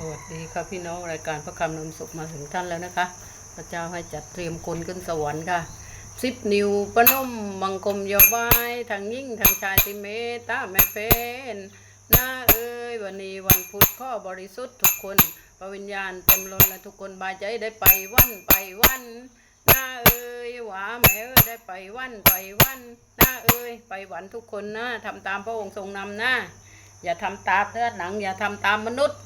สวัสดีครับพี่น้องรายการพระคำนมสุขมาถึงท่านแล้วนะคะ พระเจ้าให้จัดเตรียมคนขึ้นสวรรค์ค่ะสิบนิวประนมบังกรมโยบายทางยิ่งทางชายติเมตตาแม่เป็นหน้าเอ้ยวันนี้วันพุธข้อบริสุทธิ์ทุกคนพระวิญญาณเต็มล้นและทุกคนบายใจได้ไปวันไปวันหน้าเอ้ยหวาแม่เอ้ยได้ไปวันไปวันหน้าเอ้ยไปวันทุกคนนะทำตามพระองค์ทรงนำนะอย่าทำตามเนื้อหนัง อย่าทำตามมนุษย์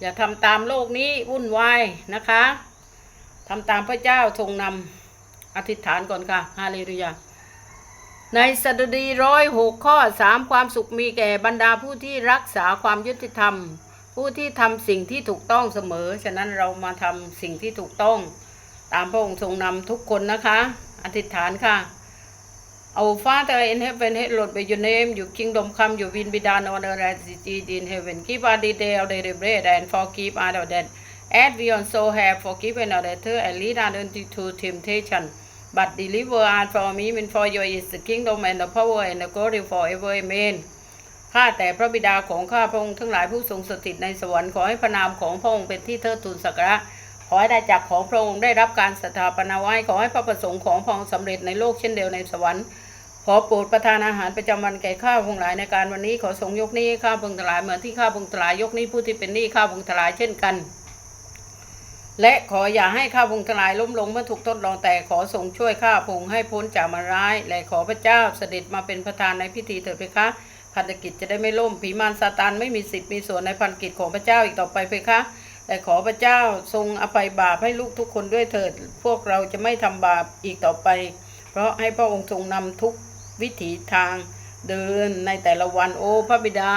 อย่าทำตามโลกนี้วุ่นวายนะคะทำตามพระเจ้าทรงนำอธิษฐานก่อนค่ะฮาเลลูยาในสดุดีร้อยหกข้อสามความสุขมีแก่บรรดาผู้ที่รักษาความยุติธรรม ผู้ที่ทำสิ่งที่ถูกต้องเสมอ ฉะนั้นเรามาทำสิ่งที่ถูกต้อง ตามพระองค์ทรงนำทุกคนนะคะ อธิษฐานค่ะ Our Father in heaven, hallowed be your name. Your kingdom come, your will be done on earth as it is in heaven. Give us this day our daily bread, and forgive us our debt, as we also have forgiven our debtors, and lead us not into temptation, but deliver us from evil. For yours is the kingdom and the power and the glory forever. Amen. ข้าแต่พระบิดาของข้าพระองค์ทั้งหลายผู้ทรงสถิตในสวรรค์ขอให้พระนามของพระองค์เป็นที่เทิดทูนสักการะขอให้ได้จากของพระองค์ได้รับการสถาปนาไว้ขอให้พระประสงค์ของพระองค์สำเร็จในโลกเช่นเดียวในสวรรค์ ขอโปรดประทานอาหารประจำวันแก่ข้าพงหลายในการวันนี้ขอทรงยกนี้ข้าพงทลายเหมือนที่ข้าพงทลายยกนี้ผู้ที่เป็นหนี้ข้าพงทลายเช่นกัน และขออย่าให้ข้าพงทลายล้มลงเมื่อถูกทดลองแต่ขอทรงช่วยข้าพงให้พ้นจากมารร้าย และขอพระเจ้าเสด็จมาเป็นประธานในพิธีเถิดเพคะพันธกิจจะได้ไม่ล่มผีมารซาตานไม่มีสิทธิ์มีส่วนในพันธกิจของพระเจ้าอีกต่อไปเพคะแต่ขอพระเจ้าทรงอภัยบาปให้ลูกทุกคนด้วยเถิด พวกเราจะไม่ทำบาปอีกต่อไป เพราะให้พระองค์ทรงนำทุก วิถีทางเดินในแต่ละวันโอ้พระบิดา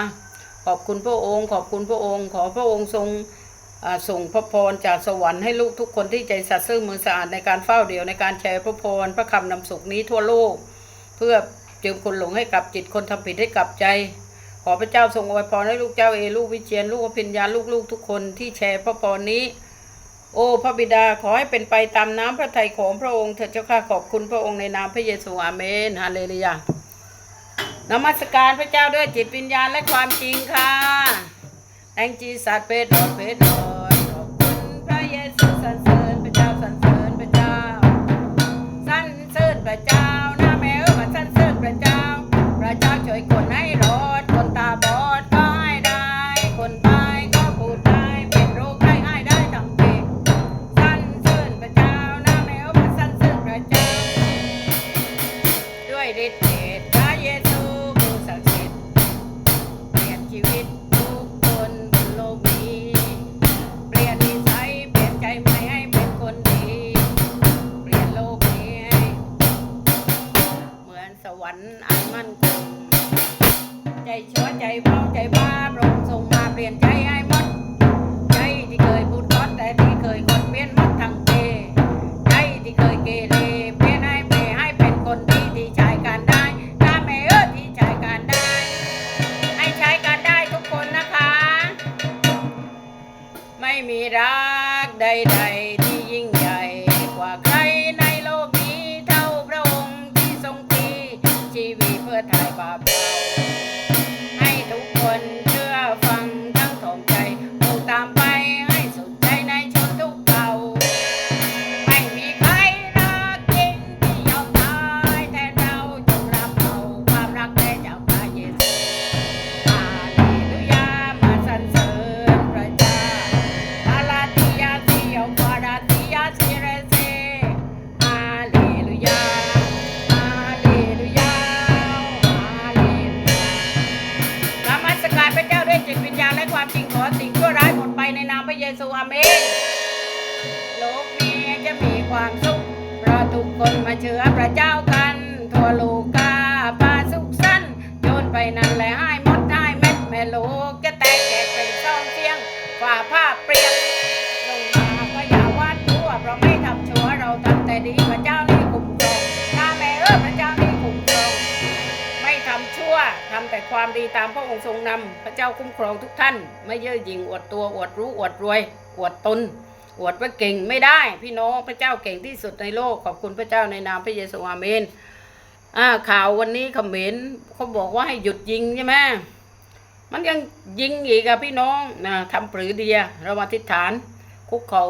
ขอบคุณพระองค์ ขอบคุณพระองค์ ขอพระองค์ทรงอ่าส่งพระพรจากสวรรค์ให้ลูกทุกคนที่ใจสัตย์ซื่อมือสะอาดในการเฝ้าเดี่ยวในการแชร์พระพรพระคำนำสุขนี้ทั่วโลก เพื่อเจิมคนหลงให้กลับจิตคนทำผิดให้กลับใจ ขอพระเจ้าทรงอวยพรให้ลูกเจ้าเอลูกวิเชียนลูกอภิญญาลูกๆทุกคนที่แชร์พระพรนี้ โอ้พระบิดาขอให้เป็นไปตามน้ำพระทัยของพระองค์เถิดเจ้าข้าขอบคุณพระองค์ในนามพระเยซูอาเมนฮาเลลูยานมัสการพระเจ้าด้วยจิตวิญญาณและความจริงค่ะแองจีสัตว์เพศดอนเพศดอนขอบคุณพระเยซูสรรเสริญพระเจ้าสรรเสริญพระเจ้าสรรเสริญพระเจ้าหน้าแมวมาสรรเสริญพระเจ้า พระเจ้าช่วยคนให้รอด ม่มีรักใดๆ เอาเมนโลกนี้จะมีความสุขเพราะทุกคนมาเชื่อพระเจ้า ความดีตามพระองค์ทรงนำพระเจ้าคุ้มครองทุกท่าน ไม่เย่อหยิ่งอวดตัวอวดรู้อวดรวยอวดตนอวดว่าเก่งไม่ได้ พี่น้องพระเจ้าเก่งที่สุดในโลกขอบคุณพระเจ้าในนามพระเยซูอาเมนอ่าข่าววันนี้เขมรเขาบอกว่าให้หยุดยิงใช่ไหมมันยังยิงอีกอะพี่น้องนะทำปรือเดียเรามาทิฏฐาน คุกเขา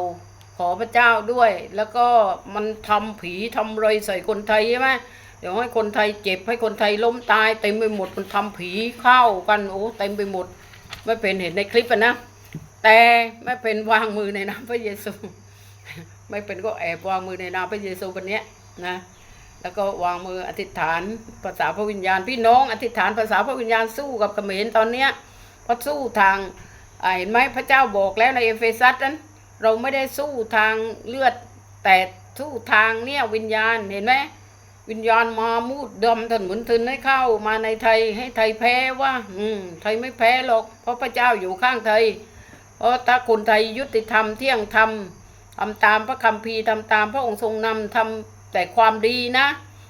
ขอพระเจ้าด้วย แล้วก็มันทำผีทำไรใส่คนไทยใช่ไหม เดี๋ยวให้คนไทยเจ็บให้คนไทยล้มตายเต็มไปหมดมันทำผีเข้ากันโอ้เต็มไปหมดไม่เป็นเห็นในคลิปอะนะ แต่ไม่เป็นวางมือในนามพระเยซู ไม่เป็นก็แอบวางมือในนามพระเยซูวันเนี้ยนะแล้วก็วางมืออธิษฐานภาษาพระวิญญาณ พี่น้องอธิษฐานภาษาพระวิญญาณสู้กับเขมรตอนเนี้ยเพราะสู้ทางเห็นไหมพระเจ้าบอกแล้วในเอเฟซัสนั้นเราไม่ได้สู้ทางเลือดแต่สู้ทางเนี่ยวิญญาณเห็นไหม วิญญาณมามูดดำถนหมุนทึนให้เข้ามาในไทยให้ไทยแพ้ว่า อืม ไทยไม่แพ้หรอก เพราะพระเจ้าอยู่ข้างไทย เพราะถ้าคนไทยยุติธรรมเที่ยงธรรมทำตามพระคัมภีร์ทำตามพระองค์ทรงนำทำแต่ความดีนะ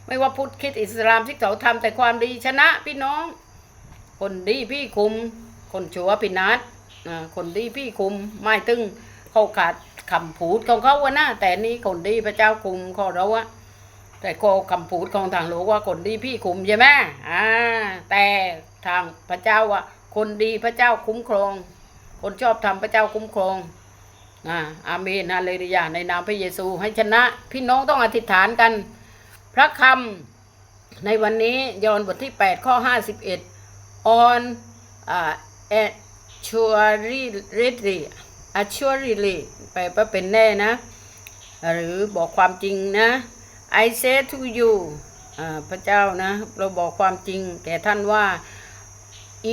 ไม่ว่าพุทธคิดอิสลามที่เขาทำแต่ความดีชนะพี่น้อง คนดีพี่คุม คนชั่วพี่นัดคนดีพี่คุมไม่ตึงเขาขาดคำพูดของเขาวะนะแต่นี่คนดีพระเจ้าคุมขอเราอะ แต่โกคำพูดของทางโลกว่าคนดีพี่คุมใช่ไหมอ่าแต่ทางพระเจ้าว่าคนดีพระเจ้าคุ้มครอง คนชอบทำพระเจ้าคุ้มครองอ่าอาเมนฮาเลลูยาในนามพระเยซูให้ชนะ พี่น้องต้องอธิษฐานกัน พระคำในวันนี้ยอห์นบทที่ 8 ข้อ 51 on อ่า assuredly assuredly แปลว่าเป็นแน่นะ หรือบอกความจริงนะ I say to you อ่าพระเจ้านะ เราบอกความจริงแก่ท่านว่า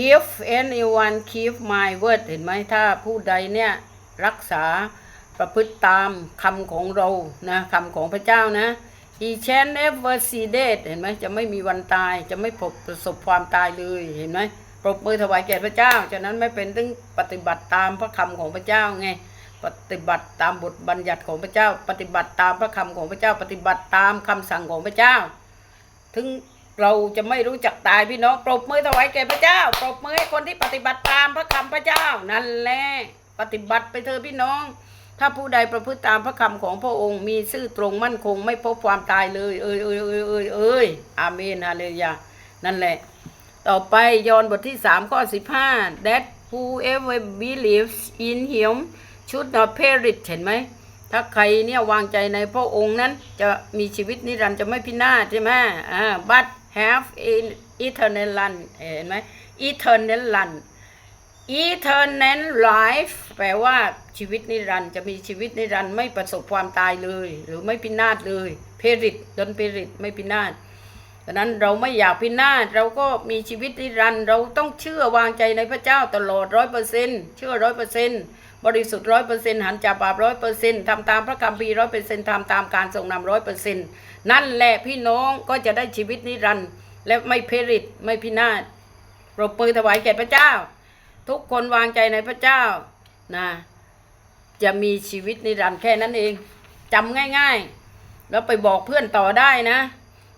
if anyone keep my word เห็นไหมถ้าผู้ใดเนี่ย รักษาประพฤติตามคำของเรานะคำของพระเจ้านะ he shall never see death เห็นไหมจะไม่มีวันตายจะไม่พบประสบความตายเลยเห็นไหมปรบมือถวายแก่พระเจ้าฉะนั้นไม่เป็นต้องปฏิบัติตามพระคำของพระเจ้าไง ปฏิบัติตามบทบัญญัติของพระเจ้า ปฏิบัติตามพระคำของพระเจ้า ปฏิบัติตามคำสั่งของพระเจ้า ถึงเราจะไม่รู้จักตายพี่น้องปรบมือถวายแก่พระเจ้าปรบมือให้คนที่ปฏิบัติตามพระคำพระเจ้า นั่นแหละปฏิบัติไปเถอะพี่น้อง ถ้าผู้ใดประพฤติตามพระคำของพระองค์ มีซื่อตรงมั่นคง ไม่พบความตายเลย เอ้ยเอ้ยเอ้ยเอ้ยเอ้ยอาเมนฮาเลลูยานั่นแหละ ต่อไปยอห์นบทที่สามข้อสิบห้า that whoever believes in him should not perish เห็นไหม ถ้าใครเนี่ยวางใจในพระองค์นั้น จะมีชีวิตนิรันดร์จะไม่พินาศใช่ไหมอ่า but have in eternal life เห็นไหม eternal life eternal life แปลว่าชีวิตนิรันดร์จะมีชีวิตนิรันดร์ไม่ประสบความตายเลย หรือไม่พินาศเลย เพริตดนเพริตไม่พินาศดังนั้นเราไม่อยากพินาศเราก็มีชีวิตนิรันดร์เราต้องเชื่อวางใจในพระเจ้าตลอดร้อยเปอร์เซ็นเชื่อร้อยเปอร์เซ็น บริสุทธิ์ร้อยเปอร์เซ็นต์หันจากบาปร้อยเปอร์เซ็นต์ทำตามพระคัมภีร้อยเปอร์เซ็นต์ทำตามการทรงนำร้อยเปอร์เซ็นต์นั่นแหละพี่น้องก็จะได้ชีวิตนิรันดร์และไม่เพริตไม่พินาศปรบมือถวายแก่พระเจ้า ทุกคนวางใจในพระเจ้านะจะมีชีวิตนิรันดร์แค่นั้นเองจำง่ายๆ แล้วไปบอกเพื่อนต่อได้นะ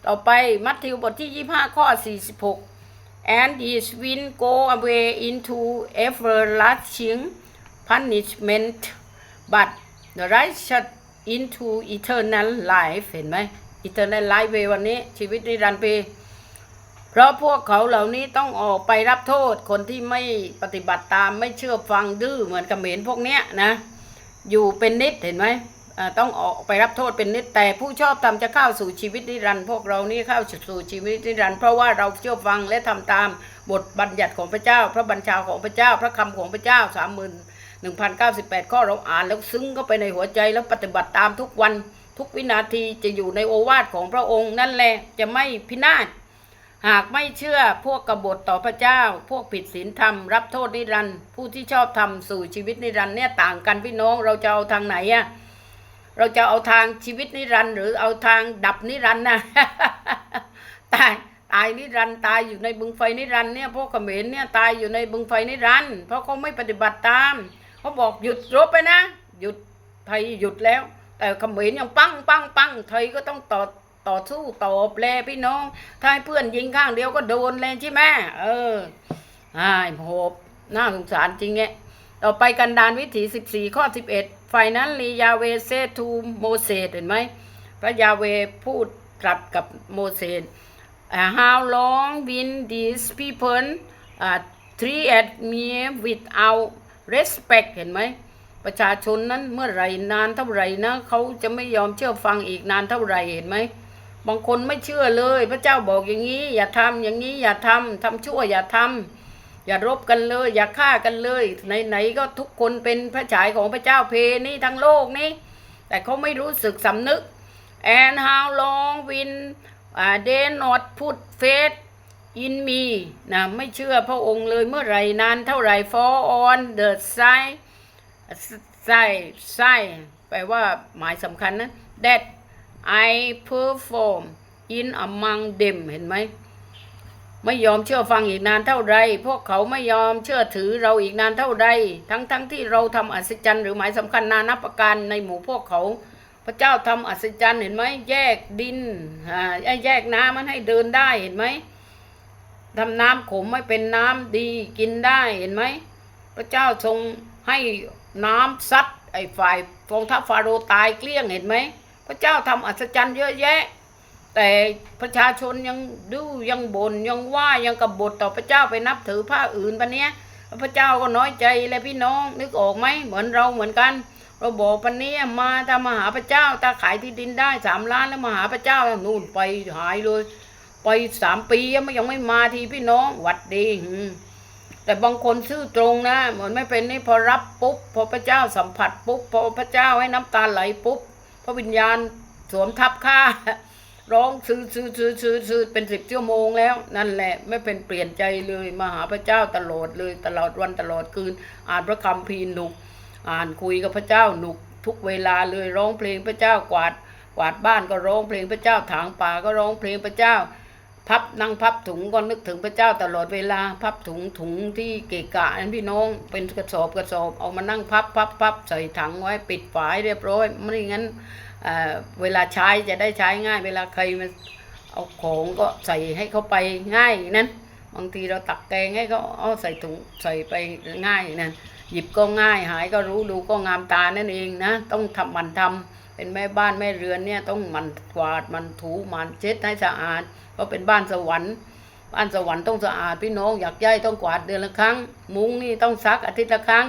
ต่อไปมัทธิวบทที่ 25 ข้อ 46 and his will go away into everlasting punishment but the righteous into eternal life เห็นไหม eternal life เววันนี้ ชีวิตนิรันดร์เพเพราะพวกเขาเหล่านี้ต้องออกไปรับโทษคนที่ไม่ปฏิบัติตามไม่เชื่อฟังดื้อเหมือนกับเหมนพวกเนี้ยนะ อยู่เป็นนิดเห็นไหมอ่าต้องออกไปรับโทษเป็นนิดแต่ผู้ชอบทำจะเข้าสู่ชีวิตนิรันดร์พวกเรานี่เข้าสู่ชีวิตนิรันดร์เพราะว่าเราเชื่อฟังและทำตามบทบัญญัติของพระเจ้า พระบัญชาของพระเจ้า พระคำของพระเจ้าสามหมื่น หนึ่งพันเก้าสิบแปดข้อเราอ่านแล้วซึ้งเข้าไปในหัวใจแล้วปฏิบัติตามทุกวันทุกวินาทีจะอยู่ในโอวาทของพระองค์นั่นแหละจะไม่พินาศหากไม่เชื่อพวกกบฏต่อพระเจ้า พวกผิดศีลธรรม รับโทษนิรันดร์ผู้ที่ชอบทำสู่ชีวิตนิรันดร์เนี่ยต่างกันพี่น้องเราจะเอาทางไหนอะเราจะเอาทางชีวิตนิรันดร์หรือเอาทางดับนิรันดร์นะตายตายนิรันดร์ตายอยู่ในบึงไฟนิรันดร์เนี่ยพวกเขมรเนี่ยตายอยู่ในบึงไฟนิรันดร์เพราะเขาไม่ปฏิบัติตาม เขาบอกหยุดรบไปนะ หยุดไทยหยุดแล้ว แต่เขมรยังปังปังปังไทยก็ต้องต่อต่อสู้ตอบแลพี่น้อง ถ้าเพื่อนยิงข้างเดียวก็โดนเลยใช่ไหมเอออ้ายโหบน่าสงสารจริงเนี่ยต่อไปกันดานวิถี14ข้อ11ฝ่ายนั้นลียาเวเซทูโมเสสเห็นไหมพระยาเวพูดตรัสกับโมเสส Uh, how long will these people uh, treat me without respect เห็นไหมประชาชนนั้นเมื่อไหรนานเท่าไหร่นะเขาจะไม่ยอมเชื่อฟังอีกนานเท่าไหร่เห็นไหมบางคนไม่เชื่อเลย พระเจ้าบอกอย่างนี้ อย่าทำอย่างนี้อย่าทำทำชั่วอย่าทำอย่ารบกันเลย อย่าฆ่ากันเลยไหนๆก็ทุกคนเป็นพระฉายของพระเจ้าเพนี่ทั้งโลกนี้ แต่เขาไม่รู้สึกสำนึก and how long will uh, they not put faith in me นะไม่เชื่อพระองค์เลยเมื่อไหร่นานเท่าไหร่ for on the side ใส่ใส่แปลว่าหมายสำคัญนะ that I perform in among them เห็นไหม ไม่ยอมเชื่อฟังอีกนานเท่าไร พวกเขาไม่ยอมเชื่อถือเราอีกนานเท่าไร ทั้งทั้งที่เราทำอัศจรรย์หรือหมายสำคัญนานับประการในหมู่พวกเขา พระเจ้าทำอัศจรรย์เห็นไหม แยกดินอ่าแยกน้ำมันให้เดินได้เห็นไหม ทำน้ำขมไม่เป็นน้ำดีกินได้เห็นไหม พระเจ้าทรงให้น้ำซัดไอ้ฝ่ายกองทัพฟาโรตายเกลี้ยงเห็นไหม พระเจ้าทำอัศจรรย์เยอะแยะ แต่ประชาชนยังดื้อยังบน่นยังว่ายังกบฏต่อพระเจ้าไปนับถือผ้าอื่นปะเนี้ยพระเจ้าก็น้อยใจเลยพี่น้องนึกออกไหมเหมือนเราเหมือนกัน เราบอกปะเนี้ยมาถ้ามาหาพระเจ้าถ้าขายที่ดินได้สามล้านแล้วมาหาพระเจ้านู่นไปหายเลย ไปสามปียังไม่ยังไม่มาทีพี่น้องหวัดดีแต่บางคนซื่อตรงนะเหมือนไม่เป็นนี่พอรับปุ๊บพอพระเจ้าสัมผัสปุ๊บพอพระเจ้าให้น้ำตาไหลปุ๊บพระวิญญาณสวมทับข้าร้องซื้อซื้อซื้อซื้อซื้อเป็นสิบชั่วโมงแล้ว นั่นแหละไม่เป็นเปลี่ยนใจเลยมาหาพระเจ้าตลอดเลยตลอดวันตลอดคืน อ่านพระคัมภีร์หนุก อ่านคุยกับพระเจ้าหนุก ทุกเวลาเลยร้องเพลงพระเจ้ากวาดกวาดบ้านก็ร้องเพลงพระเจ้าถางป่าก็ร้องเพลงพระเจ้า พับนั่งพับถุงก็นึกถึงพระเจ้าตลอดเวลา พับถุงถุงที่เกะกะนั่นพี่น้องเป็นกระสอบกระสอบเอามานั่งพับพับพับใส่ถังไว้ปิดฝายเรียบร้อยไม่งั้นเวลาใช้จะได้ใช้ง่าย เวลาใครมาเอาของก็ใส่ให้เขาไปง่ายนั้นบางทีเราตักแกงให้เขาเอาใส่ถุงใส่ไปง่ายนั่นหยิบก็ง่ายหายก็รู้ดูก็งามตานั่นเองนะ ต้องทำมันทำ เป็นแม่บ้านแม่เรือนเนี่ยต้องมันกวาดมันถูมันเช็ดให้สะอาดเพราะเป็นบ้านสวรรค์ บ้านสวรรค์ต้องสะอาดพี่น้องอยากย้ายต้องกวาดเดือนละครั้ง มุ้งนี่ต้องซักอาทิตย์ละครั้ง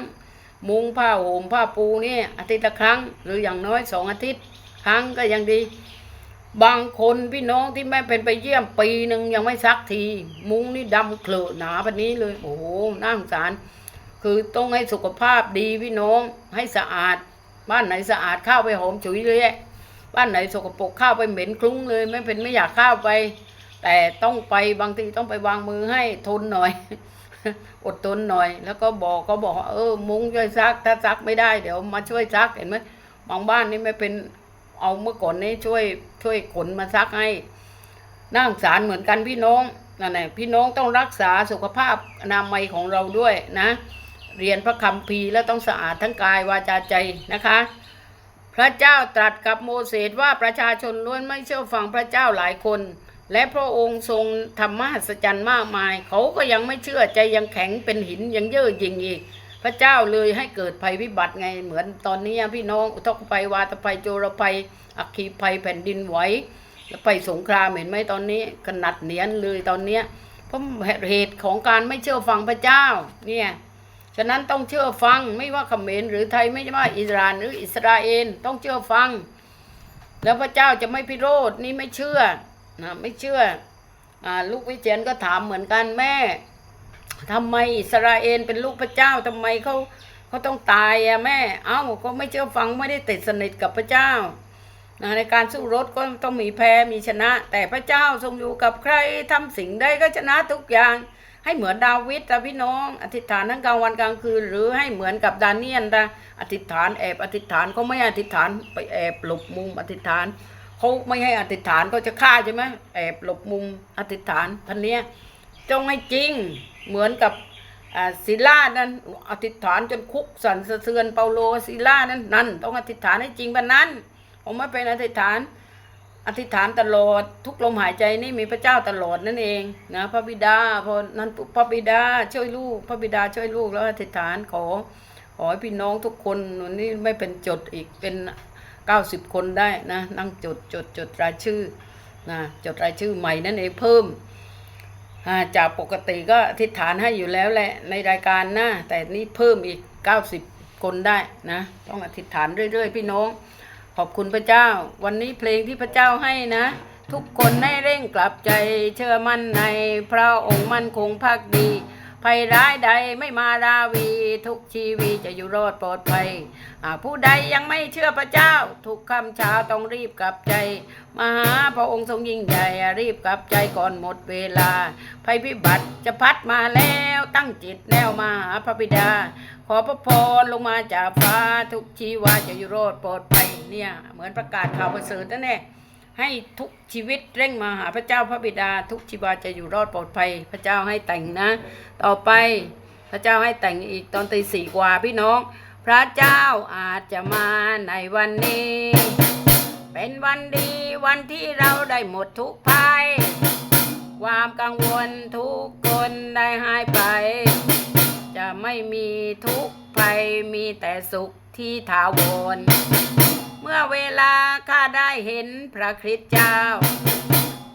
มุ้งผ้าห่มผ้าปูนี่อาทิตย์ละครั้ง หรืออย่างน้อยสองอาทิตย์ครั้งก็ยังดี บางคนพี่น้องที่แม่เป็นไปเยี่ยมปีหนึ่งยังไม่ซักที มุ้งนี่ดำเคลอะหนาแบบนี้เลยโอ้โหน่าสงสาร คือต้องให้สุขภาพดีพี่น้องให้สะอาด บ้านไหนสะอาดข้าวไปหอมฉุยเลยบ้านไหนสกปรกข้าวไปเหม็นคลุ้งเลย ไม่เป็นไม่อยากข้าวไป แต่ต้องไปบางทีต้องไปวางมือให้ทนหน่อย อดทนหน่อย แล้วก็บอกก็บอกเออ มุ้งช่วยซัก ถ้าซักไม่ได้เดี๋ยวมาช่วยซักเห็นไหมบางบ้านนี่ไม่เป็นเอาเมื่อก่อนนี้ช่วยช่วยขนมาซักให้นั่งสารเหมือนกันพี่น้องนั่นแหละพี่น้องต้องรักษาสุขภาพอนามัยของเราด้วยนะ เรียนพระคัมภีร์แล้วต้องสะอาดทั้งกายวาจาใจนะคะ พระเจ้าตรัสกับโมเสสว่าประชาชนล้วนไม่เชื่อฟังพระเจ้าหลายคน และพระองค์ทรงทำมหัศจรรย์มากมาย เขาก็ยังไม่เชื่อใจยังแข็งเป็นหินยังเย่อหยิ่งอีกพระเจ้าเลยให้เกิดภัยพิบัติไงเหมือนตอนนี้พี่น้องอุทกภัยวาตภัยโจรภัย อัคคีภัยแผ่นดินไหวแล้วไปสงครามเห็นไหมตอนนี้ขนาดเนียนเลยตอนเนี้ยเพราะเหตุของการไม่เชื่อฟังพระเจ้าเนี่ย ฉะนั้นต้องเชื่อฟังไม่ว่าเขมรหรือไทยไม่ว่าอิสราเอลหรืออิสราเอลต้องเชื่อฟัง แล้วพระเจ้าจะไม่พิโรธนี่ไม่เชื่อนะไม่เชื่ออลูกวิเชียนก็ถามเหมือนกันแม่ทำไมอิสราเอลเป็นลูกพระเจ้าทำไมเขาเขาต้องตายอะแม่ เอ้าก็ไม่เชื่อฟังไม่ได้ติดสนิทกับพระเจ้านะในการสู้รบก็ต้องมีแพ้มีชนะ แต่พระเจ้าทรงอยู่กับใครทำสิ่งใดก็ชนะทุกอย่าง ให้เหมือนดาวิดนะพี่น้อง อธิษฐานทั้งกลางวันกลางคืน หรือให้เหมือนกับดาเนียลนะอธิษฐานแอบอธิษฐานเขาไม่อธิษฐานไปแอบหลบมุมอธิษฐานเขาไม่ให้อธิษฐานเขาจะฆ่าใช่ไหมแอบหลบมุมอธิษฐานท่านเนี้ยจงให้จริงเหมือนกับศิลานั้นอธิษฐานจนคุกสั่นสะเทือนเปาโลศิลานั้นนั่นต้องอธิษฐานให้จริงแบบนั้นผมไม่เป็นอธิษฐาน อธิษฐานตลอดทุกลมหายใจนี่มีพระเจ้าตลอดนั่นเองนะพระบิดาพอนั้นปุ๊พระบิดาช่วยลูก พระบิดาช่วยลูกแล้วอธิษฐานขอขอให้พี่น้องทุกคนวันนี้ไม่เป็นจดอีกเป็นเก้าสิบคนได้นะนั่งจดจดจดรายชื่อนะจดรายชื่อใหม่นั่นเองเพิ่มจากปกติก็อธิษฐานให้อยู่แล้วแหละในรายการนะแต่นี่เพิ่มอีก 90 คนได้นะต้องอธิษฐานเรื่อยๆ พี่น้อง ขอบคุณพระเจ้า วันนี้เพลงที่พระเจ้าให้นะ ทุกคนให้เร่งกลับใจเชื่อมั่นในพระองค์มั่นคงภาคดี ภัยร้ายใดไม่มาราวีทุกชีวิตจะอยู่รอดปลอดภัยผู้ใดยังไม่เชื่อพระเจ้า ทุกคำเช้าต้องรีบกลับใจมหาพระองค์ทรงยิ่งใหญ่รีบกลับใจก่อนหมดเวลา ภัยพิบัติจะพัดมาแล้วตั้งจิตแนวมาหาพระบิดา ขอพระพรลงมาจากฟ้าทุกชีวาจะอยู่รอดปลอดภัยเนี่ยเหมือนประกาศข่าวประเสริฐนั่นแน่ ให้ทุกชีวิตเร่งมาหาพระเจ้าพระบิดา ทุกชีวาจะอยู่รอดปลอดภัย พระเจ้าให้แต่งนะ ต่อไปพระเจ้าให้แต่งอีกตอนตีสี่กว่าพี่น้อง พระเจ้าอาจจะมาในวันนี้ เป็นวันดีวันที่เราได้หมดทุกภัย ความกังวลทุกคนได้หายไป จะไม่มีทุกภัยมีแต่สุขที่ถาวร มื่อเวลาข้าได้เห็นพระคริสต์เจ้า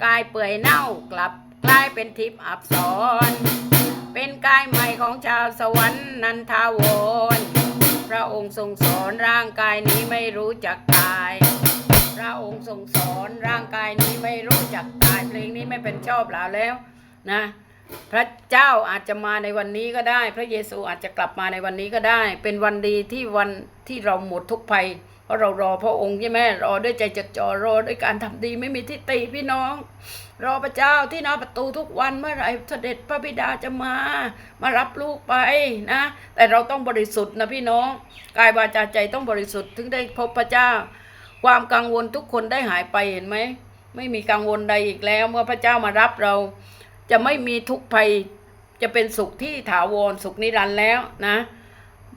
กายเปื่อยเน่ากลับกลายเป็นทิพย์อับสรเป็นกายใหม่ของชาวสวรรค์นันทาวรพระองค์ทรงสอนร่างกายนี้ไม่รู้จักตาย พระองค์ทรงสอนร่างกายนี้ไม่รู้จักตายเพลงนี้ไม่เป็นชอบหลาแล้วนะพระเจ้าอาจจะมาในวันนี้ก็ได้ พระเยซูอาจจะกลับมาในวันนี้ก็ได้ เป็นวันดีที่วันที่เราหมดทุกภัย ราะเรารอพระองค์ใช่ไหมรอด้วยใจจดจ่อรอด้วยการทำดีไม่มีทิฏฐิพี่น้อง รอพระเจ้าที่หน้าประตูทุกวันเมื่อไหร่เสด็จพระบิดาจะมา มารับลูกไปนะ แต่เราต้องบริสุทธิ์นะพี่น้องกายวาจาใจต้องบริสุทธิ์ถึงได้พบพระเจ้า ความกังวลทุกคนได้หายไปเห็นไหมไม่มีกังวลใดอีกแล้ว เมื่อพระเจ้ามารับเรา จะไม่มีทุกข์ภัยจะเป็นสุขที่ถาวรสุขนิรันดร์แล้วนะ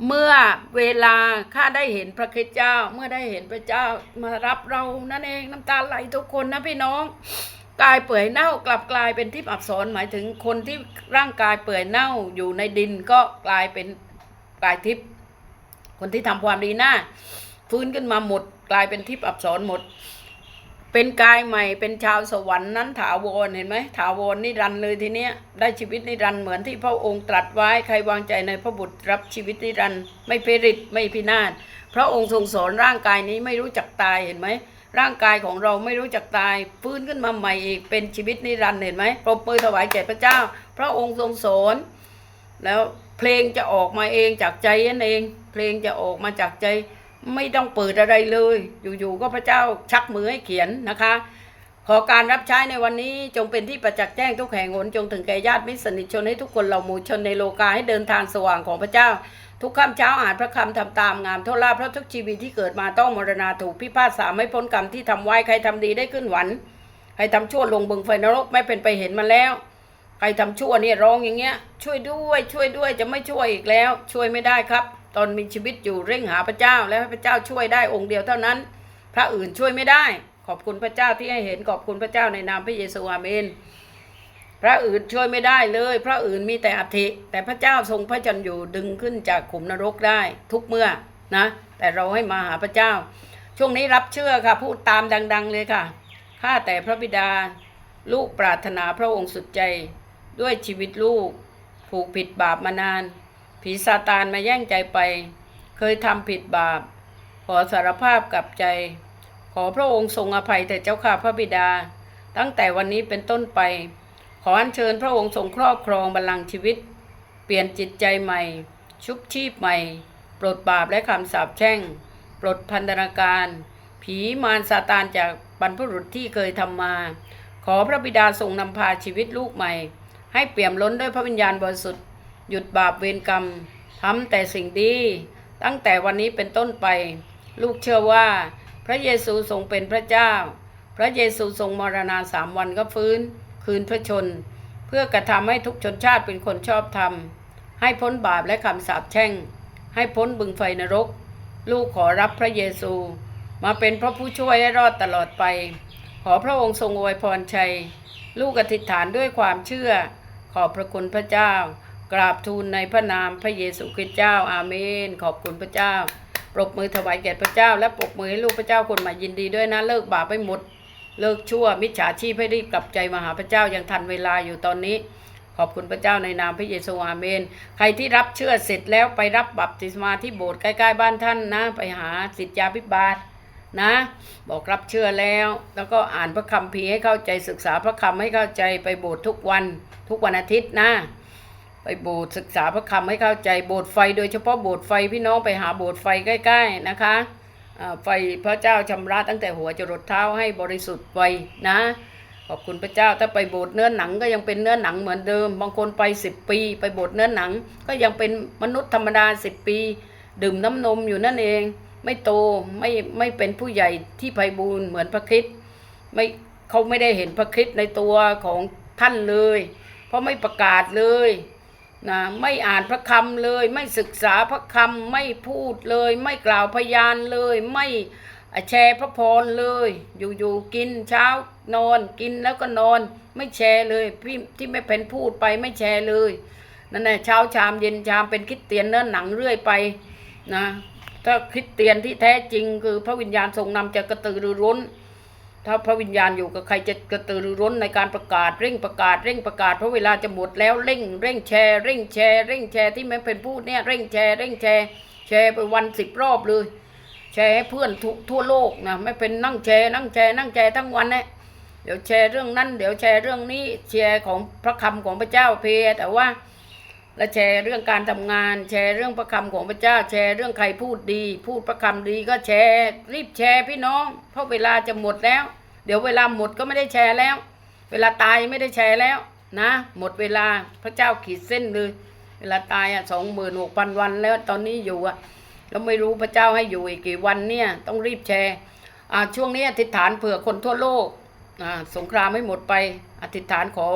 เมื่อเวลาข้าได้เห็นพระคริสต์เจ้า เมื่อได้เห็นพระเจ้ามารับเรานั่นเองน้ำตาไหลทุกคนนะพี่น้อง กายเปื่อยเน่ากลับกลายเป็นทิพย์อับสรหมายถึงคนที่ร่างกายเปื่อยเน่าอยู่ในดินก็กลายเป็นกายทิพย์คนที่ทำความดีหน้าฟื้นขึ้นมาหมดกลายเป็นทิพย์อับสรหมด เป็นกายใหม่เป็นชาวสวรรค์นั้นถาวรเห็นไหมถาวรนิรันดร์เลยทีเนี้ยได้ชีวิตนิรันดร์เหมือนที่พระองค์ตรัสไว้ใครวางใจในพระบุตรรับชีวิตนิรันดร์ไม่เพริตไม่พินาศพระองค์ทรงสอนร่างกายนี้ไม่รู้จักตายเห็นไหมร่างกายของเราไม่รู้จักตายฟื้นขึ้นมาใหม่อีกเป็นชีวิตนิรันดร์เห็นไหมปรบมือถวายแก่พระเจ้า พระองค์ทรงสอนแล้วเพลงจะออกมาเองจากใจนั่นเอง เพลงจะออกมาจากใจ ไม่ต้องเปิดอะไรเลย อยู่ๆก็พระเจ้าชักมือให้เขียนนะคะ ขอการรับใช้ในวันนี้จงเป็นที่ประจักษ์แจ้งทุกแห่งหนจงถึงแก่ญาติมิตรสนิทชนให้ทุกคนเราหมู่ชนในโลกาให้เดินทางสว่างของพระเจ้า ทุกค่ำเช้าอ่านพระคำทำตามงามโทษลาเพราะทุกชีวิตที่เกิดมาต้องมรณาถูกพิพากษาไม่พ้นกรรมที่ทำไว้ใครทำดีได้ขึ้นหวันใครทำชั่วลงบึงไฟนรกไม่เป็นไปเห็นมาแล้วใครทำชั่วเนี่ยร้องอย่างเงี้ย ช่วยด้วย ช่วยด้วยจะไม่ช่วยอีกแล้ว ช่วยไม่ได้ครับ ตอนมีชีวิตอยู่เร่งหาพระเจ้าแล้วให้พระเจ้าช่วยได้องค์เดียวเท่านั้น พระอื่นช่วยไม่ได้ ขอบคุณพระเจ้าที่ให้เห็นขอบคุณพระเจ้าในนามพระเยซูอาเมน พระอื่นช่วยไม่ได้เลย พระอื่นมีแต่อัฐิแต่พระเจ้าทรงพระจันทร์อยู่ดึงขึ้นจากขุมนรกได้ ทุกเมื่อนะ แต่เราให้มาหาพระเจ้า ช่วงนี้รับเชื่อค่ะพูดตามดัง ๆ เลยค่ะข้าแต่พระบิดาลูกปรารถนาพระองค์สุดใจ ด้วยชีวิตลูก ผูกผิดบาปมานาน ผีซาตานมาแย่งใจไป เคยทำผิดบาป ขอสารภาพกับใจ ขอพระองค์ทรงอภัยแต่เจ้าข้าพระบิดา ตั้งแต่วันนี้เป็นต้นไป ขออัญเชิญพระองค์ทรงครอบครองบัลลังก์ชีวิต เปลี่ยนจิตใจใหม่ ชุบชีพใหม่ ปลดบาปและคำสาปแช่ง ปลดพันธนาการ ผีมารซาตานจากบรรพบุรุษที่เคยทำมา ขอพระบิดาทรงนำพาชีวิตลูกใหม่ ให้เปี่ยมล้นด้วยพระวิญญาณบริสุทธิ์ หยุดบาปเวรกรรมทำแต่สิ่งดี ตั้งแต่วันนี้เป็นต้นไป ลูกเชื่อว่า พระเยซูทรงเป็นพระเจ้า พระเยซูทรงมรณาสามวันก็ฟื้น คืนพระชน เพื่อกระทำให้ทุกชนชาติเป็นคนชอบธรรม ให้พ้นบาปและคำสาปแช่ง ให้พ้นบึงไฟนรก ลูกขอรับพระเยซู มาเป็นพระผู้ช่วยให้รอดตลอดไป ขอพระองค์ทรงอวยพรชัย ลูกอธิษฐานด้วยความเชื่อ ขอบพระคุณพระเจ้า กราบทูลในพระนามพระเยซูคริสต์เจ้าอาเมน ขอบคุณพระเจ้า ปรบมือถวายแก่พระเจ้า และปรบมือให้ลูกพระเจ้าคนใหม่ยินดีด้วยนะ เลิกบาปไปหมด เลิกชั่ว มิจฉาชีพให้รีบกลับใจมาหาพระเจ้ายังทันเวลาอยู่ตอนนี้ ขอบคุณพระเจ้าในนามพระเยซูอาเมน ใครที่รับเชื่อเสร็จแล้วไปรับบัพติศมาที่โบสถ์ใกล้ๆบ้านท่านนะ ไปหาสิทธยาพิบาลนะบอกรับเชื่อแล้ว แล้วก็อ่านพระคัมภีร์ให้เข้าใจศึกษาพระคำให้เข้าใจไปโบสถ์ทุกวันทุกวันอาทิตย์นะ ไปโบสถ์ศึกษาพระคำให้เข้าใจโบสถ์ไฟ โดยเฉพาะโบสถ์ไฟพี่น้องไปหาโบสถ์ไฟใกล้ ๆนะคะไฟพระเจ้าชำระตั้งแต่หัวจรดเท้าให้บริสุทธิ์ไฟนะขอบคุณพระเจ้าถ้าไปโบสถ์เนื้อหนังก็ยังเป็นเนื้อหนังเหมือนเดิม บางคนไปสิบปี ไปโบสถ์เนื้อหนัง ก็ยังเป็นมนุษย์ธรรมดาสิบปี ดื่มน้ำนมอยู่นั่นเอง ไม่โตไม่ไม่เป็นผู้ใหญ่ที่ไพบูรณ์เหมือนพระคริสต์ไม่เขาไม่ได้เห็นพระคริสต์ในตัวของท่านเลย เพราะไม่ประกาศเลย นะไม่อ่านพระคำเลย ไม่ศึกษาพระคำไม่พูดเลย ไม่กล่าวพยานเลย ไม่แชร์พระพรเลย อยู่ๆกินเช้านอนกินแล้วก็นอน ไม่แชร์เลยพี่ที่ไม่เป็นพูดไปไม่แชร์เลยนั่นแหละเช้าชามเย็นชามเป็นคิดเตียนเนื้อหนังเรื่อยไปนะถ้าคิดเตียนที่แท้จริงคือพระวิญญาณทรงนำจะกระตือรือร้น ถ้าพระวิญญาณอยู่กับใครจะกระตือรือร้นในการประกาศเร่งประกาศเร่งประกาศเพราะเวลาจะหมดแล้วเร่งเร่งแชร์เร่งแชร์เร่งแชร์ที่แม่เป็นพูดเนี่ยเร่งแชร์เร่งแชร์แชร์ไปวันสิบรอบเลย แชร์ให้เพื่อนทุกทั่วโลกนะไม่เป็นนั่งแชร์นั่งแชร์นั่งแชร์ทั้งวันเนี่ยเดี๋ยวแชร์เรื่องนั้นเดี๋ยวแชร์เรื่องนี้แชร์ของพระคำของพระเจ้าเพแต่ว่า และแชร์เรื่องการทำงาน แชร์เรื่องพระคำของพระเจ้า แชร์เรื่องใครพูดดี พูดพระคำดีก็แชร์ รีบแชร์พี่น้อง เพราะเวลาจะหมดแล้ว เดี๋ยวเวลาหมดก็ไม่ได้แชร์แล้ว เวลาตายไม่ได้แชร์แล้วนะ หมดเวลาพระเจ้าขีดเส้นเลย เวลาตายอะสองหมื่นหกพันวันแล้วตอนนี้อยู่อะแล้วไม่รู้พระเจ้าให้อยู่อีกกี่วันเนี่ยต้องรีบแชร์อ่าช่วงนี้อธิษฐานเผื่อคนทั่วโลกอ่าสงครามไม่หมดไปอธิษฐานขอ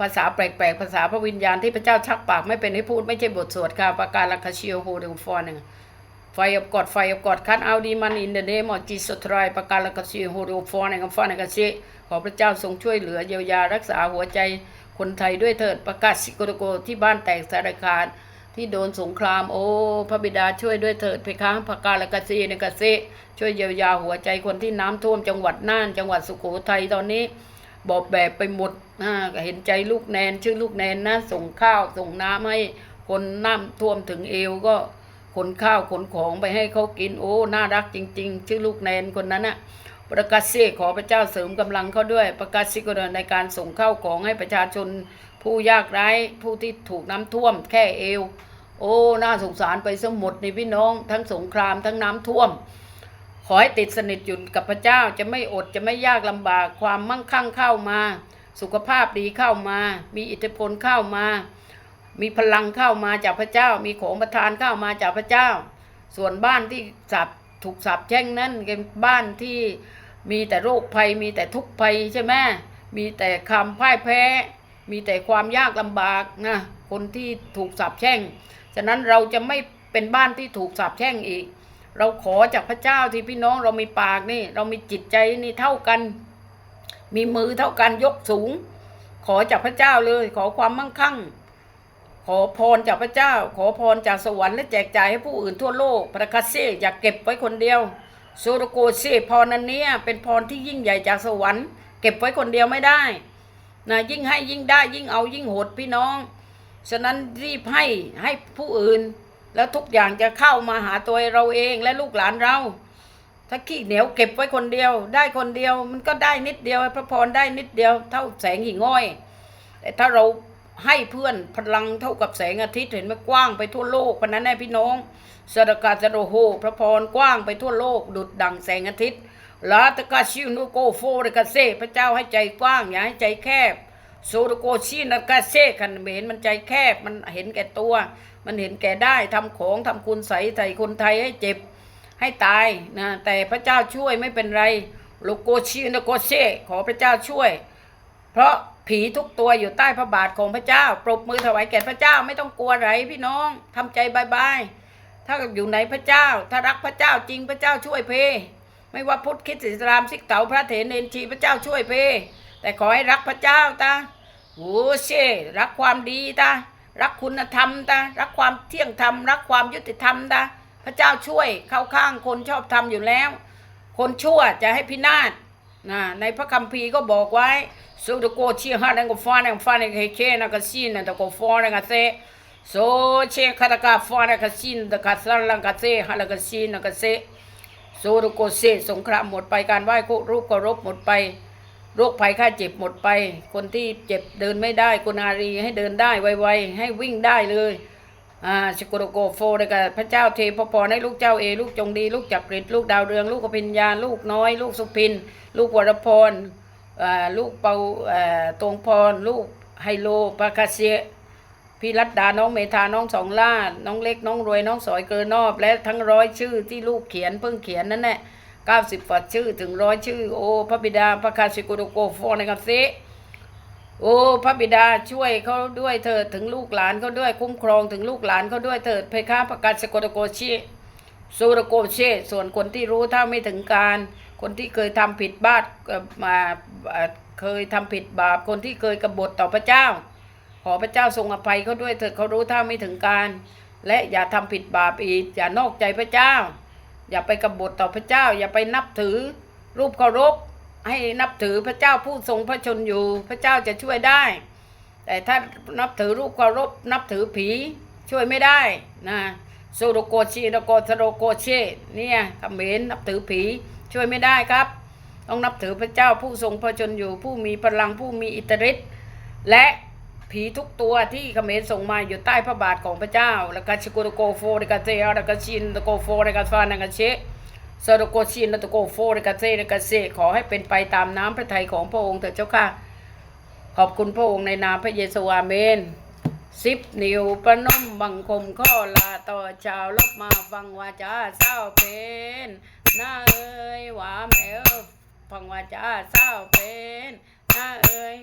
ภาษาแปลกๆ ภาษาพระวิญญาณที่พระเจ้าชักปากไม่เป็นให้พูดไม่ใช่บทสวดค่ะประการลักเชียวโฮเดลฟอนนึงไฟอบกอดไฟอบกอดคันเอาดีมันอินเดเนมอจีสตรายประการลักเชียวโฮเดลฟอนนึงฟอนนึงกเชขอพระเจ้าทรงช่วยเหลือเยียวยารักษาหัวใจคนไทยด้วยเถิดประกาศสิโกโกที่บ้านแตกสารคารที่โดนสงครามโอ้พระบิดาช่วยด้วยเถิดเพคะประการลักเชนกเซช่วยเยียวยาหัวใจคนที่น้ำท่วมจังหวัดน่านจังหวัดสุโขทัยตอนนี้ บอบแบบไปหมดเห็นใจลูกแนนชื่อลูกแนนนะ ส่งข้าวส่งน้ำให้คนน้ำท่วมถึงเอวก็ขนข้าวขนของไปให้เขากินโอ้น่ารักจริง ๆ ชื่อลูกแนนคนนั้นนะประกาศเสขอพระเจ้าเสริมกำลังเขาด้วย ประกาศสิกรในการส่งข้าวของให้ประชาชน ผู้ยากไร้ผู้ที่ถูกน้ำท่วม แค่เอว โอ้น่าสงสารไปสมหมดในพี่น้อง ทั้งสงครามทั้งน้ำท่วม อให้ติดสนิทอยู่กับพระเจ้าจะไม่อดจะไม่ยากลำบากความมั่งคั่งเข้ามา สุขภาพดีเข้ามา มีอิทธิพลเข้ามา มีพลังเข้ามาจากพระเจ้า มีของประทานเข้ามาจากพระเจ้า ส่วนบ้านที่สับถูกสับแช่งนั้นเป็นบ้านที่มีแต่โรคภัย มีแต่ทุกข์ภัยใช่ไหมมีแต่คำพ่ายแพ้ มีแต่ความยากลำบากนะคนที่ถูกสับแช่งฉะนั้นเราจะไม่เป็นบ้านที่ถูกสาปแช่งอีก เราขอจากพระเจ้าที่พี่น้องเรามีปากนี่ เรามีจิตใจนี่เท่ากัน มีมือเท่ากันยกสูง ขอจากพระเจ้าเลย ขอความมั่งคั่ง ขอพรจากพระเจ้า ขอพรจากสวรรค์และแจกจ่ายให้ผู้อื่นทั่วโลกประคาเซอย่าเก็บไว้คนเดียวโซโรโกเซพรนั้นเนี้ยเป็นพรที่ยิ่งใหญ่จากสวรรค์ เก็บไว้คนเดียวไม่ได้นะยิ่งให้ยิ่งได้ยิ่งเอายิ่งโหดพี่น้อง ฉะนั้นรีบให้ให้ผู้อื่น แล้วทุกอย่างจะเข้ามาหาตัวเราเองและลูกหลานเรา ถ้าขี้เหนียวเก็บไว้คนเดียว ได้คนเดียวมันก็ได้นิดเดียวพระพรได้นิดเดียว เท่าแสงหิ่งห้อย แต่ถ้าเราให้เพื่อนพลังเท่ากับแสงอาทิตย์เห็นไหมกว้างไปทั่วโลกพนันแน่พี่น้องสดกาสโดโฮพระพรกว้างไปทั่วโลก ดุดดังแสงอาทิตย์ลาตกาชิวนุโกโฟรกาเซพระเจ้าให้ใจกว้างอย่าให้ใจแคบโซโรโกชินากาเซคันเห็นมันใจแคบมันเห็นแก่ตัว มันเห็นแก่ได้ทำของทำคุณใส่ใส่คนไทยให้เจ็บให้ตายนะแต่พระเจ้าช่วยไม่เป็นไรโลโกชินากเซขอพระเจ้าช่วย เพราะผีทุกตัวอยู่ใต้พระบาทของพระเจ้า ปรบมือถวายแก่พระเจ้าไม่ต้องกลัวอะไรพี่น้องทำใจบายๆถ้าอยู่ในพระเจ้า ถ้ารักพระเจ้าจริงพระเจ้าช่วยเพ ไม่ว่าพุทธคิดอิสลามซิกเต๋าพระเถรเนนชีพระเจ้าช่วยเพ แต่ขอให้รักพระเจ้าตาโอ้เชรักความดีตา รักคุณธรรมตารักความเที่ยงธรรม รักความยุติธรรมตาพระเจ้าช่วยเข้าข้างคนชอบธรรมอยู่แล้ว คนชั่วจะให้พินาศนะในพระคัมภีร์ก็บอกไว้ so the go chi ha na go fa na fa na ke ke na ka sin na go fa na ka se so che ka ta ka fa na ka sin da ka sa la ka se ha la ka sin na ka se โซโรโกเซสงครามหมดไปการไหว้ครูปเคารพหมดไป โรคภัยไข้เจ็บหมดไป คนที่เจ็บเดินไม่ได้กุณารีให้เดินได้ไวๆให้วิ่งได้เลยอ่าสกุโรโกโฟเลยกับพระเจ้าเทพพรให้ลูกเจ้าเอ ลูกจงดี ลูกจักริดลูกดาวเรือง ลูกกพิญญาลูกน้อย ลูกสุพิน ลูกวรพรอ่าลูกเปาอ่าตวงพร ลูกไฮโลปากาเซียพี่รัตดา น้องเมธา น้องสองล่า น้องเล็ก น้องรวย น้องสอยเกินนอบ และทั้งร้อยชื่อที่ลูกเขียนเพิ่งเขียนนั่นแหละ ก้าสิบกว่าชื่อถึงร้อยชื่อ โอ้พระบิดาพระคาสิโกโดโกฟอนะครับเซโอ้พระบิดาช่วยเขาด้วยเถิดถึงลูกหลานเขาด้วยคุ้มครองถึงลูกหลานเขาด้วยเถิดเพคะพระกาสิโกโดโกชิสูรโกเชส่วนคนที่รู้เท่าไม่ถึงการ คนที่เคยทำผิดบาปมาเอ่อเคยทำผิดบาปคนที่เคยกบฏต่อพระเจ้า ขอพระเจ้าทรงอภัยเขาด้วยเถิดเขารู้เท่าไม่ถึงการ และอย่าทำผิดบาปอีกอย่านอกใจพระเจ้า อย่าไปกบฏต่อพระเจ้า อย่าไปนับถือ รูปเคารพให้นับถือพระเจ้าผู้ทรงพระชนอยู่ พระเจ้าจะช่วยได้ แต่ถ้านับถือรูปเคารพนับถือผีช่วยไม่ได้นะโซโรโกชีโรโกสโรโกเชเนี่ยคำเขมรนับถือผีช่วยไม่ได้ครับ ต้องนับถือพระเจ้าผู้ทรงพระชนอยู่ผู้มีพลังผู้มีอิทธิฤทธิ์และ ผีทุกตัวที่เขมรส่งมาอยู่ใต้พระบาทของพระเจ้าแล้วก็ชิโกโรโกโฟเรกาเซอาแล้วก็ชินโกโฟเรกาฟานังกาเชโซโรโกชินแล้วโกโฟเรกาเซเรกาเซขอให้เป็นไปตามน้ำพระทัยของพระองค์เถิดเจ้าค่ะ ขอบคุณพระองค์ในนามพระเยซูอาเมนสิบนิ้วประนมบังคมข้อลาต่อชาวลบมาฟังวาจาเศร้าเพนน้าเอ้ยหวาแม่เอ้ยฟังวาจาเศร้าเพนน้าเอ้ย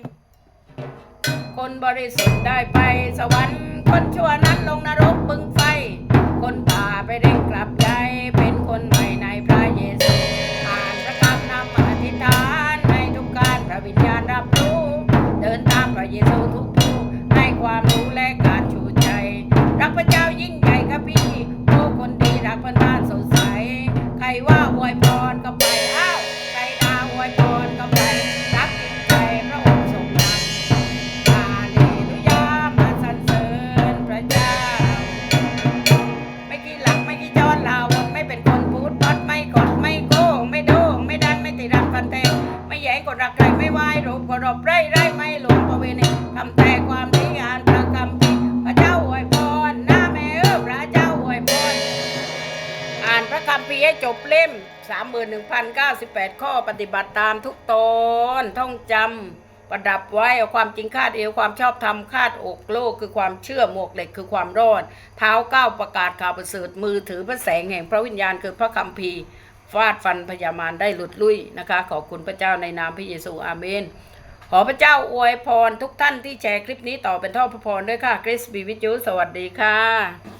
คนบริสุทธิ์ได้ไปสวรรค์ คนชั่วนั้นลงนรกบึงไฟ คนป่าไปเร่งกลับใจ เป็นคนใหม่ในพระเยซูอ่านพระคำนำอธิษฐานในทุกการพระวิญญาณรับรู้ เดินตามพระเยซูทุกผู้ให้ความรู้และการชูใจ รักพระเจ้ายิ่งใหญ่ครับพี่โอ้คนดีรักพื่อนบ้านสดใส ใครว่าอวยพ 31,098 ข้อปฏิบัติตามทุกตอนท่องจำประดับไว้เอาความจริงคาดเอวความชอบธรรมคาดอกโลก คือความเชื่อหมวกเหล็กคือความรอด เท้าก้าวประกาศข่าวประเสริฐมือถือพระแสงแห่งพระวิญญาณคือพระคัมภีร์ฟาดฟันพยามารได้หลุดลุ่ยนะคะ ขอบคุณพระเจ้าในนามพระเยซูอาเมนขอพระเจ้าอวยพรทุกท่านที่แชร์คลิปนี้ต่อเป็นท่อพระพรด้วยค่ะคริสบีวิจูสวัสดีค่ะ